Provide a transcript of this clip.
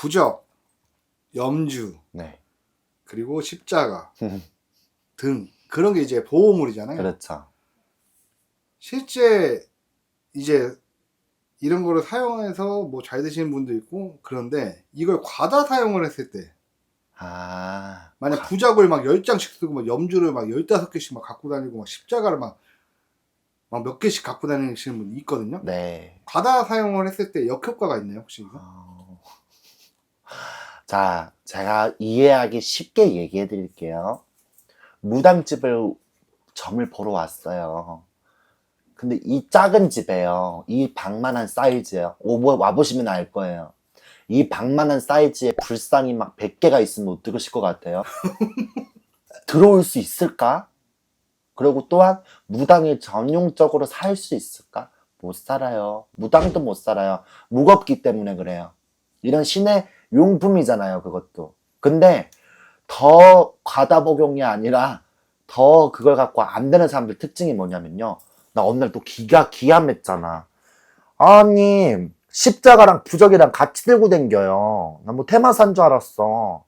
부적, 염주, 네. 그리고 십자가 등 그런 게 이제 보호물이잖아요. 그렇죠. 실제 이제 이런 거를 사용해서 뭐잘 되시는 분도 있고 그런데 이걸 과다 사용을 했을 때 아. 만약 부적을 막 10장씩 쓰고 막 염주를 막 15개씩 막 갖고 다니고 막 십자가를 막 막 몇 개씩 갖고 다니시는 분이 있거든요. 네. 과다 사용을 했을 때 역효과가 있나요, 혹시 이거? 어. 자, 제가 이해하기 쉽게 얘기해 드릴게요. 무당집을 점을 보러 왔어요. 근데 이 작은 집에요. 이 방만한 사이즈요. 오버 와보시면 알 거예요. 이 방만한 사이즈에 불상이 막 100개가 있으면 어떡하실 것 같아요? 들어올 수 있을까? 그리고 또한 무당이 전용적으로 살 수 있을까? 못 살아요. 무당도 못 살아요. 무겁기 때문에 그래요. 이런 신의 용품이잖아요, 그것도. 근데 더 과다 복용이 아니라 더 그걸 갖고 안 되는 사람들 특징이 뭐냐면요. 나 어느 날 또 기가 기함했잖아. 아니, 십자가랑 부적이랑 같이 들고 댕겨요. 나 뭐 테마사인 줄 알았어.